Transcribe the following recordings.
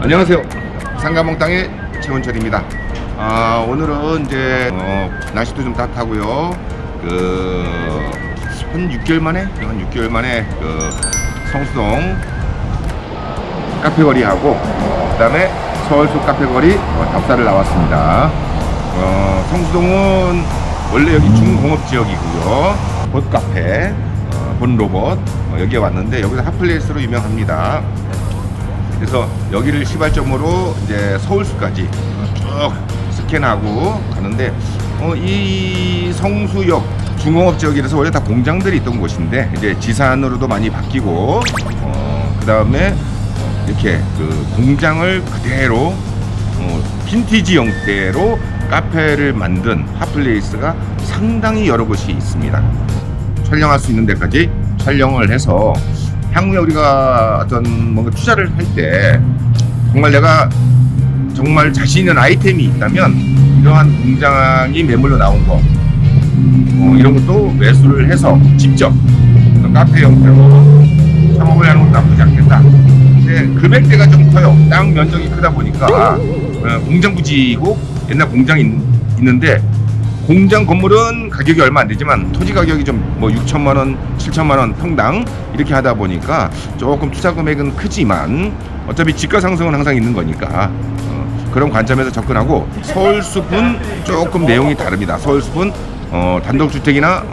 안녕하세요. 상가몽땅의 최원철입니다. 아, 오늘은 이제 어, 날씨도 좀 따뜻하고요. 그, 한 6개월 만에, 한 6개월 만에 그 성수동 카페거리하고 그다음에 서울 숲 카페거리 어, 답사를 나왔습니다. 어, 성수동은 원래 여기 중공업 지역이고요. 봇 카페, 어, 본 로봇 어, 여기에 왔는데 여기서 핫플레이스로 유명합니다. 그래서 여기를 시발점으로 이제 서울숲까지 쭉 스캔하고 가는데 어, 이 성수역 중공업 지역이라서 원래 다 공장들이 있던 곳인데 이제 지산으로도 많이 바뀌고 어, 그 다음에 이렇게 그 공장을 그대로 어, 빈티지 형태로 카페를 만든 핫플레이스가 상당히 여러 곳이 있습니다. 촬영할 수 있는 데까지 촬영을 해서 향후에 우리가 어떤 뭔가 투자를 할 때 정말 내가 정말 자신 있는 아이템이 있다면 이러한 공장이 매물로 나온 거 어, 이런 것도 매수를 해서 직접 카페 형태로 창업을 하는 것도 나쁘지 않겠다. 근데 금액대가 좀 커요. 땅 면적이 크다 보니까 어, 공장 부지고 옛날 공장이 있, 있는데 공장 건물은 가격이 얼마 안 되지만 토지 가격이 좀 뭐 6천만 원, 7천만 원 평당 이렇게 하다 보니까 조금 투자 금액은 크지만 어차피 지가 상승은 항상 있는 거니까 어, 그런 관점에서 접근하고 서울숲은 조금 내용이 다릅니다. 서울숲은 어, 단독주택이나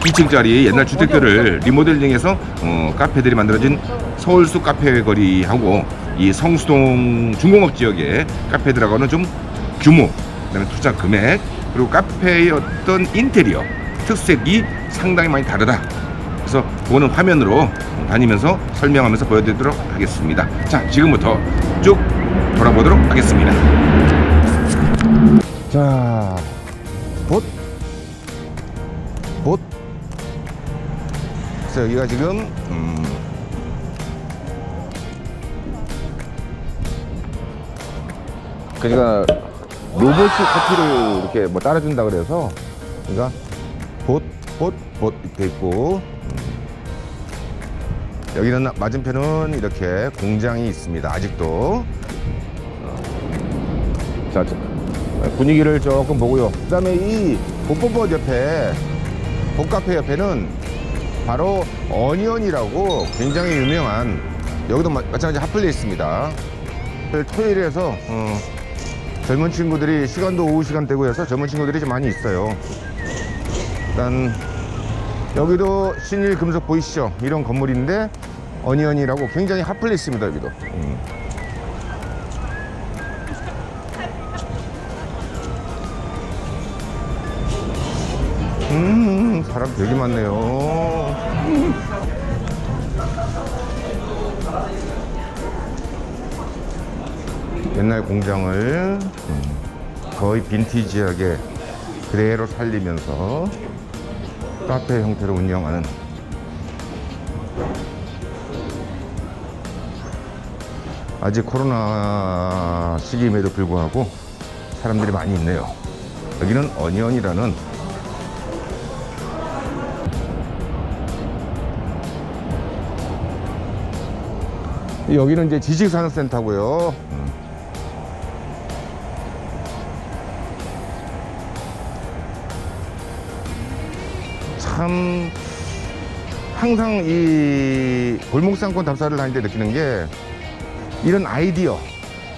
2층짜리 옛날 주택들을 리모델링해서 어, 카페들이 만들어진 서울숲 카페 거리하고 이 성수동 중공업 지역의 카페들하고는 좀 규모, 그다음에 투자 금액 그리고 카페의 어떤 인테리어 특색이 상당히 많이 다르다. 그래서 그거는 화면으로 다니면서 설명하면서 보여드리도록 하겠습니다. 자, 지금부터 쭉 돌아보도록 하겠습니다. 자, 봇, 봇. 그래서 여기가 지금 음, 그러니까 로봇 커피를 이렇게 뭐 따라준다 그래서 그러니까 봇, 봇, 봇 이렇게 있고 음. 여기는 맞은편은 이렇게 공장이 있습니다. 아직도 어. 자 자, 분위기를 조금 보고요. 그다음에 이 봇봇봇 옆에 봇카페 옆에는 바로 어니언이라고 굉장히 유명한 여기도 마- 마찬가지 핫플레이스입니다. 토요일에서 어, 젊은 친구들이 시간도 오후 시간대고 해서 젊은 친구들이 좀 많이 있어요. 일단 여기도 신일 금속 보이시죠? 이런 건물인데 어니언이라고 굉장히 핫플레이스입니다 여기도. 음. 음, 사람 되게 많네요. 옛날 공장을 음, 거의 빈티지하게 그대로 살리면서 카페 형태로 운영하는 아직 코로나 시기임에도 불구하고 사람들이 많이 있네요. 여기는 어니언이라는 여기는 이제 지식산업센터고요. 참 항상 이 골목상권 답사를 다닐 때 느끼는 게 이런 아이디어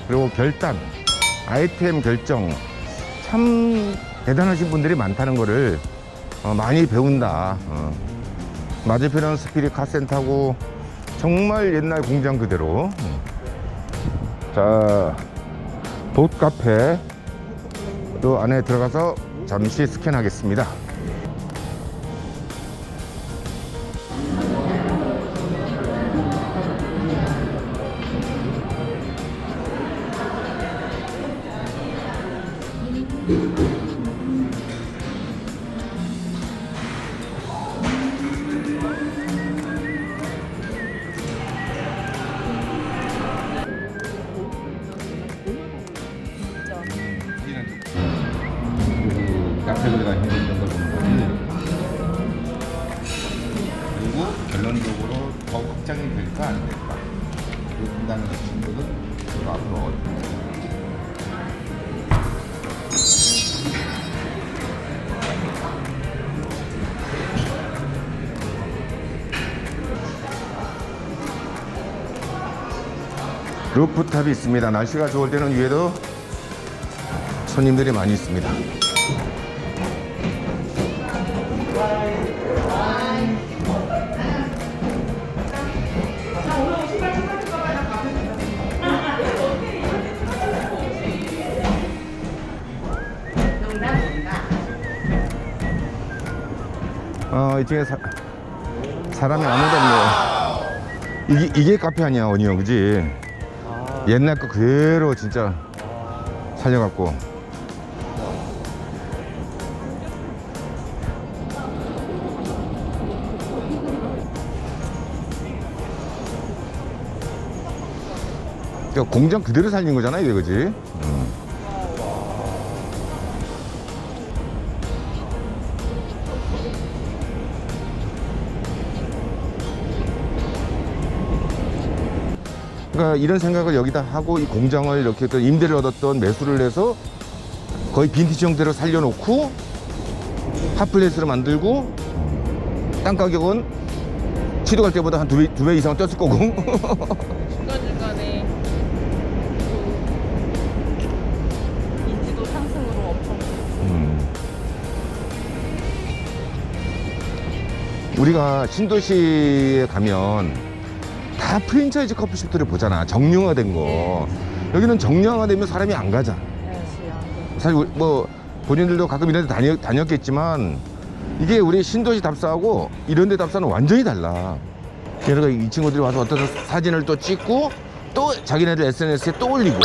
그리고 결단 아이템 결정 참 대단하신 분들이 많다는 거를 어, 많이 배운다 어. 맞은편은 스피릿 카센터고 정말 옛날 공장 그대로 음. 자 봇카페 또 안에 들어가서 잠시 스캔하겠습니다 검색어가 있는 이런 걸 보는 거지. 그리고 결론적으로 더 확장이 될까 안 될까. 그렇다는 친구는 그 앞으로 어떻게 될까. 루프탑이 있습니다. 날씨가 좋을 때는 위에도 손님들이 많이 있습니다. 어, 이쪽에 사, 사람이 아무도 없네요. 이게, 이게 카페 아니야, 원이요, 그지? 옛날 거 그대로 진짜 살려갖고. 그러니까 공장 그대로 살린 거잖아, 이게, 그지? 음. 그러니까 이런 생각을 여기다 하고 이 공장을 이렇게 또 임대를 얻었던 매수를 해서 거의 빈티지 형태로 살려놓고 핫플레이스로 만들고 땅 가격은 취득할 때보다 한 두 배, 두 배 이상 떴을 거고 중간중간에 또 인지도 상승으로 엄청 음. 우리가 신도시에 가면 다 프랜차이즈 커피숍들을 보잖아. 정량화된 거. 여기는 정량화되면 사람이 안 가자 사실 우리- 뭐 본인들도 가끔 이런 데 다녀, 다녔겠지만 이게 우리 신도시 답사하고 이런 데 답사는 완전히 달라. 그러니까 이 친구들이 와서 어떤 사진을 또 찍고 또 자기네들 SNS에 또 올리고.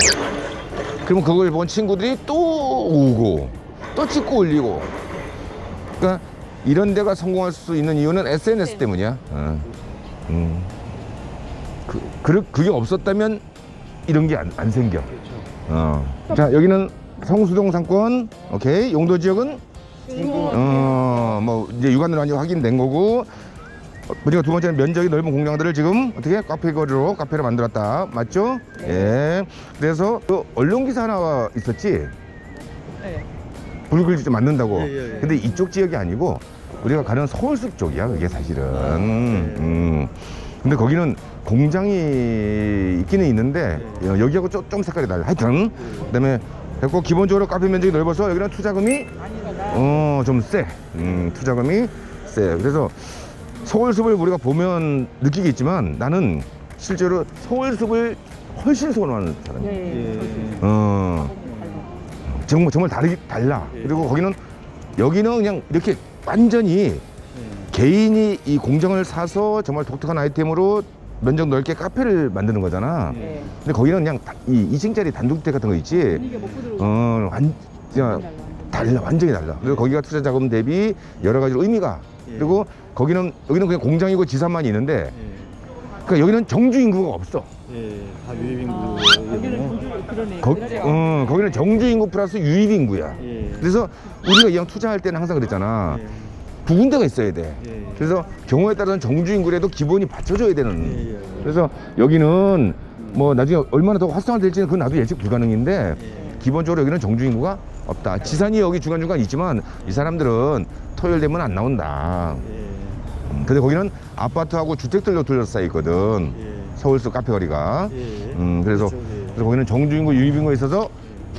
그러면 그걸 본 친구들이 또 오고 또 찍고 올리고. 그러니까 이런 데가 성공할 수 있는 이유는 SNS 때문이야. 어. 음. 그, 그, 그게 없었다면 이런 게 안 생겨. 어. 자 여기는 성수동 상권. 오케이. 용도 지역은? 어 뭐 이제 육안으로 많이 확인된 거고. 어, 우리가 두 번째는 면적이 넓은 공장들을 지금 어떻게 카페 거리로 카페를 만들었다. 맞죠? 예. 그래서 그 언론 기사 하나 있었지? 네. 불글 좀 만든다고. 예, 예, 예. 근데 이쪽 지역이 아니고 우리가 가는 서울숲 쪽이야 그게 사실은. 아, 음, 네. 음. 근데 거기는 공장이 있기는 있는데 네. 여- 여기하고 좀, 좀 색깔이 달라 하여튼. 그다음에 됐고 기본적으로 카페 면적이 넓어서 여기는 투자금이 어 좀세. 음, 투자금이 세. 그래서 서울숲을 우리가 보면 느끼겠지만 나는 실제로 서울숲을 훨씬 선호하는 사람이야 예. 어. 정말 정말 다르 달라. 예. 그리고 거기는 여기는 그냥 이렇게 완전히 개인이 이 공장을 사서 정말 독특한 아이템으로 면적 넓게 카페를 만드는 거잖아. 예. 근데 거기는 그냥 다- 이 2층짜리 단독주택 같은 거 있지. 못 부들고 어, 완, 그냥 달라, 완전히 달라. 그리고 거기가 투자 자금 대비 여러 가지로 의미가. 예. 그리고 거기는 여기는 그냥 공장이고 지산만이 있는데, 그러니까 여기는 정주 인구가 없어. 예. 다 유입인구. 여기는 그러네 거, 어, 거기는 정주 인구 플러스 유입 인구야. 예. 그래서 우리가 이왕 투자할 때는 항상 그랬잖아. 예. 두 군데가 있어야 돼. 예. 그래서 경우에 따라서는 정주 인구라도 기본이 받쳐줘야 되는. 예, 예. 그래서 여기는 뭐 나중에 얼마나 더 활성화될지는 그건 나도 예측 불가능인데 예. 기본적으로 여기는 정주 인구가 없다. 지산이 여기 중간중간 있지만 이 사람들은 토요일 되면 안 나온다. 예. 음, 근데 거기는 아파트하고 주택들로 둘러싸여 있거든. 예. 서울숲 카페 거리가. 예. 음, 그래서, 그렇죠, 예. 그래서 거기는 정주 인구, 유입 인구에 있어서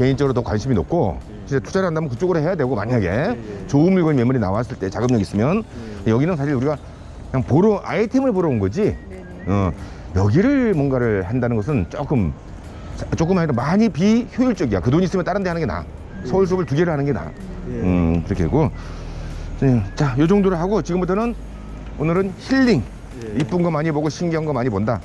개인적으로 더 관심이 높고 진짜 투자를 한다면 그쪽으로 해야 되고 만약에 예. 좋은 물건 매물이 나왔을 때 자금력 있으면 여기는 사실 우리가 그냥 보러 아이템을 보러 온 거지. 어, 여기를 뭔가를 한다는 것은 조금 조금 아니라 많이 비효율적이야. 그 돈 있으면 다른 데 하는 게 나아. 서울숲을 두 개를 하는 게 나아. 예. 음, 그렇게 하고. 네, 자, 요 정도로 하고 지금부터는 오늘은 힐링. 예. 이쁜 거 많이 보고 신기한 거 많이 본다.